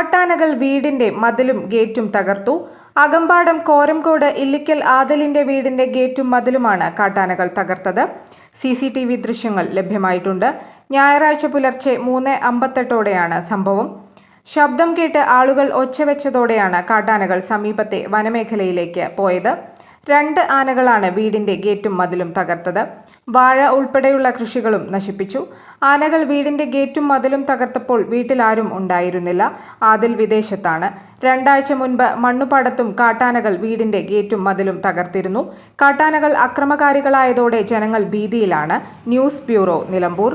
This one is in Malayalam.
കാട്ടാനകൾ വീടിന്റെ മതിലും ഗേറ്റും തകർത്തു. അകമ്പാടം കോരംകോട് ഇല്ലിക്കൽ ആദലിന്റെ വീടിന്റെ ഗേറ്റും മതിലുമാണ് കാട്ടാനകൾ തകർത്തത്. സി സി ടി വി ദൃശ്യങ്ങൾ ലഭ്യമായിട്ടുണ്ട്. ഞായറാഴ്ച പുലർച്ചെ മൂന്ന് അമ്പത്തെട്ടോടെയാണ് സംഭവം. ശബ്ദം കേട്ട് ആളുകൾ ഒച്ചവെച്ചതോടെയാണ് കാട്ടാനകൾ സമീപത്തെ വനമേഖലയിലേക്ക് പോയത്. രണ്ട് ആനകളാണ് വീടിന്റെ ഗേറ്റും മതിലും തകർത്തത്. വാഴ ഉൾപ്പെടെയുള്ള കൃഷികളും നശിപ്പിച്ചു. ആനകൾ വീടിന്റെ ഗേറ്റും മതിലും തകർത്തപ്പോൾ വീട്ടിലാരും ഉണ്ടായിരുന്നില്ല. ആദിൽ വിദേശത്താണ്. രണ്ടാഴ്ച മുൻപ് മണ്ണുപാടത്തും കാട്ടാനകൾ വീടിന്റെ ഗേറ്റും മതിലും തകർത്തിരുന്നു. കാട്ടാനകൾ അക്രമകാരികളായതോടെ ജനങ്ങൾ ഭീതിയിലാണ്. News bureau Nilambur.